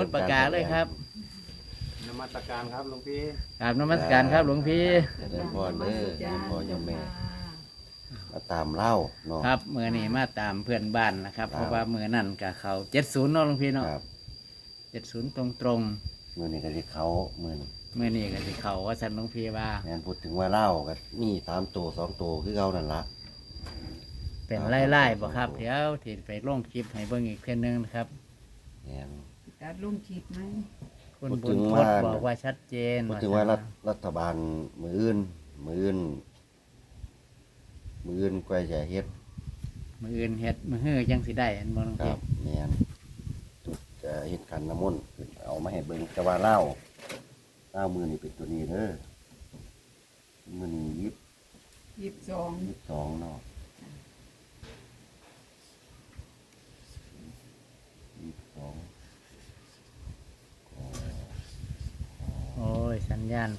รถประกาศเลยครับนมัสการครับหลวงพี่กราบนมัสการครับหลวงพี่ เจริญพรเด้อเจริญพรยมแม่มาตามเล่าเนาะ ครับเมื่อนี้มาตามเพื่อนบ้านนะครับ ครับ เพราะว่าเมื่อนั่นกับเขาเจ็ดศูนย์เนาะหลวงพี่เนาะครับเจ็ดศูนย์ตรงตรงมื้อนี้ก็สิเขามื้อนี้ๆเมื่อนี้ก็สิเขาว่าสันหลวงพี่ว่า แม่นพูดถึงว่าเล่าก็มีตามตัวสองตัวคือเก่านั่นละ เป็นไล่ไล่บ่ครับ เดี๋ยวที่ไปลงคลิปให้เบิ่งอีกเพียงนึงนะครับ แม่น ตัดลุงคิดไหมคุณพูดบุถึญงพว่าจน์บอกว่าชัดเจนพูดถึงว่ารัฐรัฐบาลมื้ออื่น มื้ออื่น มื้ออื่นใกล้จะเฮ็ดมืออื่นเฮ็ดมือฮื้อจังสิได้อันบ่หลวงคพี่รับแม่นจุดจะเฮ็ดขันน้ำมนต์เอามาให้เบิ่งแต่ว่าเล่าเล่ามื้อนี้เป็นตัวนี้เด้อมื้อนี้ยิบยี่สิบสอง ยิบสองเนาะยิบสอง โอ้ยสั ญญาณ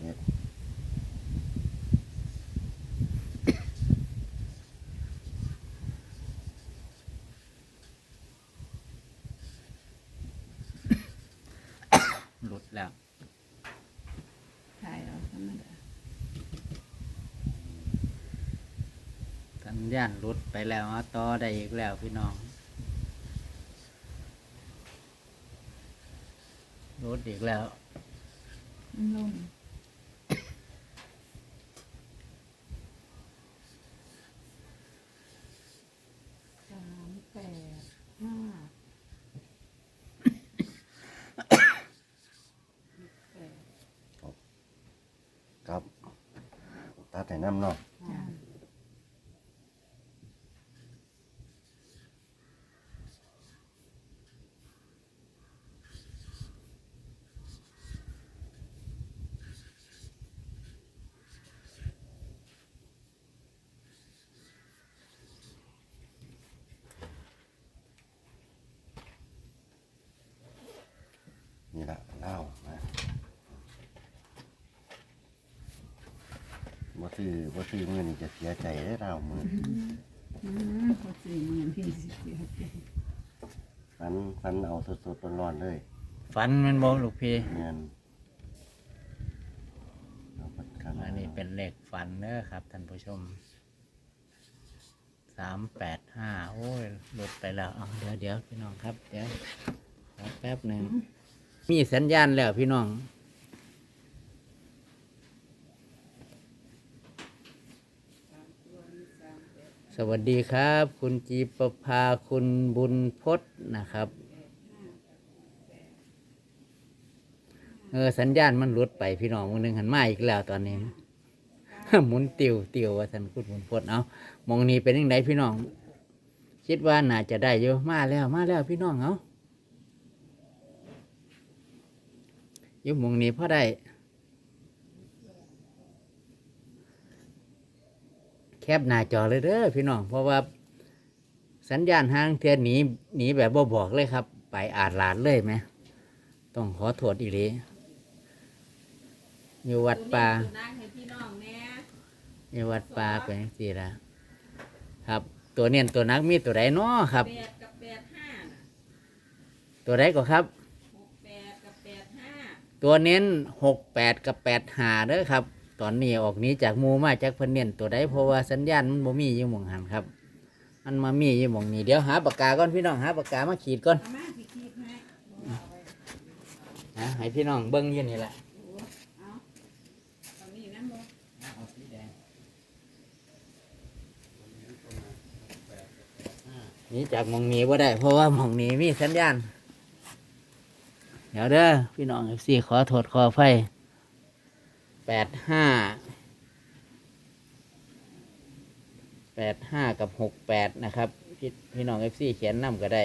เฮ็ดหลุดแล้ว ถ่ายเอาธรรมดาสัญญาณหลุดไปแล้วเอาต่อได้อีกแล้วพี่น้อง หลุดอีกแล้วมันลงสามแปดห้าแปดครับตัดให้น้ำเนาะ จ้า นี่ละเล่านะบ่ซื้อบ่ซื้อมือนี่จะเสียใจได้เล่ามืออืมพอสี่หมื่นพี่สิเสียใจฟันฟันเอาสดๆร้อนๆเลยฝันแมันบอกลูกพี่เงินเอาปัดกันอันนี้เป็นเลขฝันเนอะครับท่านผู้ชมสามแปดห้าโอ้ยหลุดไปแล้วเอาเดี๋ยวเดี๋ยวพี่น้องครับ เดี๋ยวขอแป๊บหนึ่ง มีสัญญาณแล้วพี่น้องสวัสดีครับ คุณจีประภาคุณบุญพจน์นะครับเออสัญญาณมันหลุดไปพี่น้องมือหนึ่งหันมาอีกแล้วตอนนี้หมุนติวติวว่าสันคุณบุญพจน์เอามองนี้เป็นยังไงพี่น้อง คิดว่าน่าจะได้เยอะมาแล้วมาแล้วพี่น้องเอา อยุ่มองนี้พอได้แคบหน้าจอเลยเด้อพี่น้อง เพราะว่าสัญญาณทางเทียนหนีหนีแบบบ่บอกเลยครับ ไปอาดลาดเลยไหม ต้องขอโทษอีหลีอยู่วัดป่านั่งให้พี่น้องแน่อยู่วัดป่าเป็นจังซี่ละครับ ตัวเนียนตัวนักมีตัวใดน้อครับแปดกับแปดห้าน่ะตัวใดก็ครับ หกแปดกับแปดห้า ตัวเน้นหกแปดกับแปดหาเด้อครับ ตอนนี้ออกนี้จากมูมาจากเพิ่นเนียนตัวใดเพราะว่าสัญญาณมันบ่มีอยู่หมองหันครับ มันมามีอยู่หมองนี้เดี๋ยวหาปากกาก่อนพี่น้องหาปากกามาขีดก่อนเอามาพี่คิดให้เอนะให้พี่น้องเบิ้งยืนนี่แหละเอาตอนนี้นั่นบ่เอาสีแดงหนี่จากมองนี้ว่าได้ เพราะว่ามองนี้มีสัญญาณ เดี๋ยวเด้อพี่น้องเอฟซีขอโทษขอไฟแปดห้าแปดห้ากับหกแปดนะครับ พี่พี่น้องเอฟซีเขียนนำก็ได้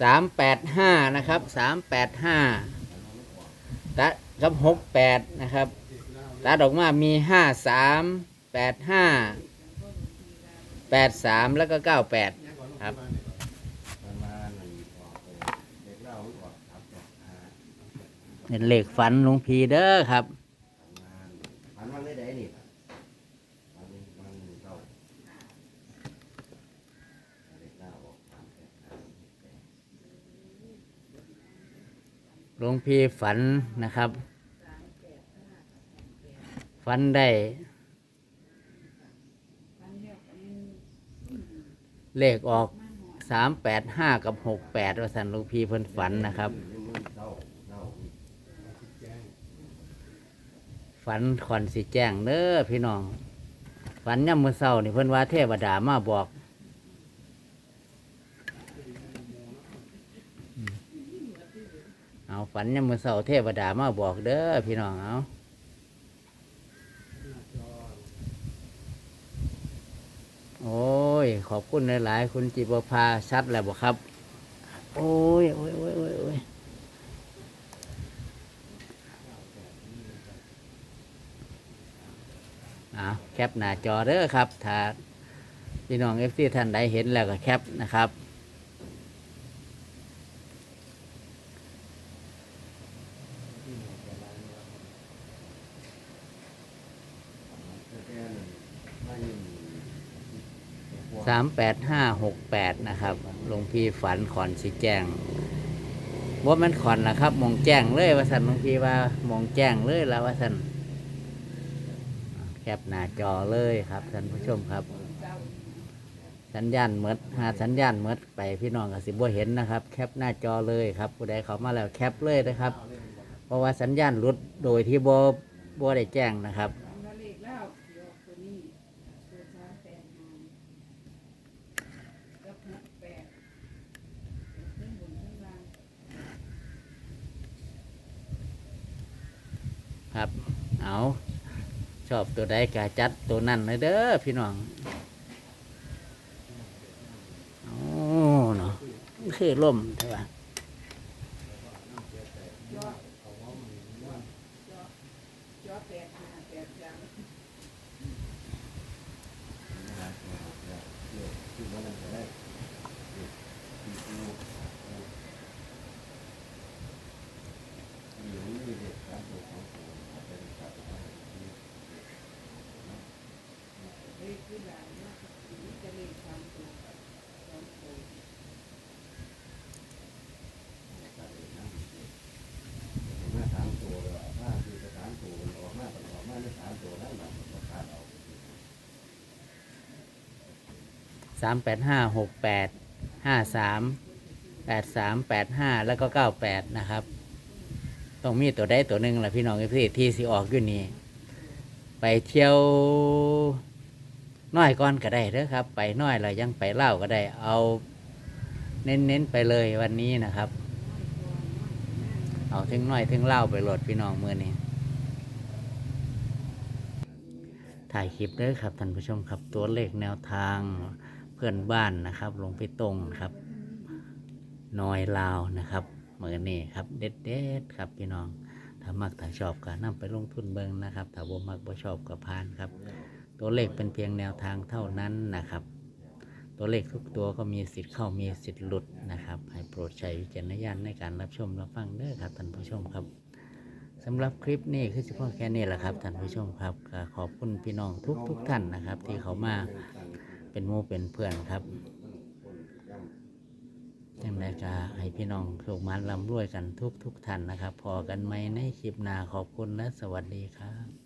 สามแปดห้านะครับสามแปดห้าตัดกับหกแปดนะครับตัดออกมามีห้าสามแปดห้า แปดสามแล้วก็เก้าแปดครับ เป็นเหล็กฝันหลวงพีเด้อครับหลวงพีฝันนะครับ ฝันได้ เลขออกสามแปดห้ากับหกแปดว่าสันหลวงพี่เพิ่นฝันนะครับ ฝันขอนสิแจ้งเด้อพี่น้อง ฝันย่ำมือเศร้านี่เพิ่นว่าเทวดามาบอก เอาฝันย่ำมือเศร้าเทวดามาบอกเด้อพี่น้องเอาโอ้ย ขอบ คุณหลายๆ คุณจิบพาชัดแล้วบอกครับ โอ้ยโอ้ยโอ้ยโอ้ยโอ้ยอาแคปหน้าจอเด้อครับ ถ้าพี่น้องเอฟซีท่านใดเห็นแล้วก็แคปนะครับ สามแปดห้าหกแปดนะครับหลวงพี่ฝันขอนสีแจ้งว่ามันขอนนะครับ มองแจ้งเลยว่าสันหลวงพี่ว่ามองแจ้งเลยแล้วว่าสันแคปหน้าจอเลยครับท่านผู้ชมครับ สัญญาณเมดหาสัญญาณเมดไปพี่น้องกับสิบ่เห็นนะครับ แคปหน้าจอเลยครับผู้ใดเขามาแล้วแคปเลยนะครับ เพราะว่าสัญญาณหลุดโดยที่บ่บ่ได้แจ้งนะครับ แล้วเลขแล้วเดี๋ยวตัวนี้ตัวสามแปดห้ากับหกแปดเรื่องบนเรื่องล่าง ครับ เอาชอบตัวใดกาจัดตัวนั้นเลยเด้อพี่น้องโอ้เนาะคือล่มใช่ปะ จอแปดห้าแปดสาม เลขที่หลายมากนี่จะเลขสามตัวสองตัว มาสามตัวเลยถ้าคือสามตัวออกมาตลอดมาได้สามตัวแล้วมันก็ขาดเอา สามแปดห้าหกแปดห้าสามแปดสามแปดห้าแล้วก็เก้าแปดนะครับ ต้องมีตัวใดตัวหนึ่งแหละพี่น้องพี่ที่สิออกอยู่นี่ไปเที่ยวน้อยก่อนก็ได้เด้อครับ ไปน้อยแล้วยังไปเล่าก็ได้ เอาเน้นๆไปเลยวันนี้นะครับ เอาถึงน้อยถึงเล่าไปโหลดพี่น้องมือนี้ถ่ายคลิปเด้อครับท่านผู้ชมครับตัวเลขแนวทาง เพื่อนบ้านนะครับลงไปตรงครับนอยลาวนะครับเหมือนี้ครับเด็ดเด็ดครับพี่น้องถ้ามักถ้าชอบก็นำไปลงทุนเบิงนะครับถ้าบ่มักบ่ชอบก็ผ่านครับ ตัวเลขเป็นเพียงแนวทางเท่านั้นนะครับ ตัวเลขทุกตัวก็มีสิทธิ์เข้ามีสิทธิ์หลุดนะครับ ให้โปรดใช้วิจารณญาณในการรับชมรับฟังเด้อครับท่านผู้ชมครับสำหรับคลิปนี้คือเฉพาะแค่นี้แหละครับท่านผู้ชมครับขอบคุณพี่น้องทุกทุกท่านนะครับ ที่เขามา เป็นมู่เป็นเพื่อนครับยังไงก็ให้พี่น้องโชคมันร่ำรวยกันทุกทุกท่านนะครับ พอกันไหมในคลิปหน้าขอบคุณและสวัสดีครับ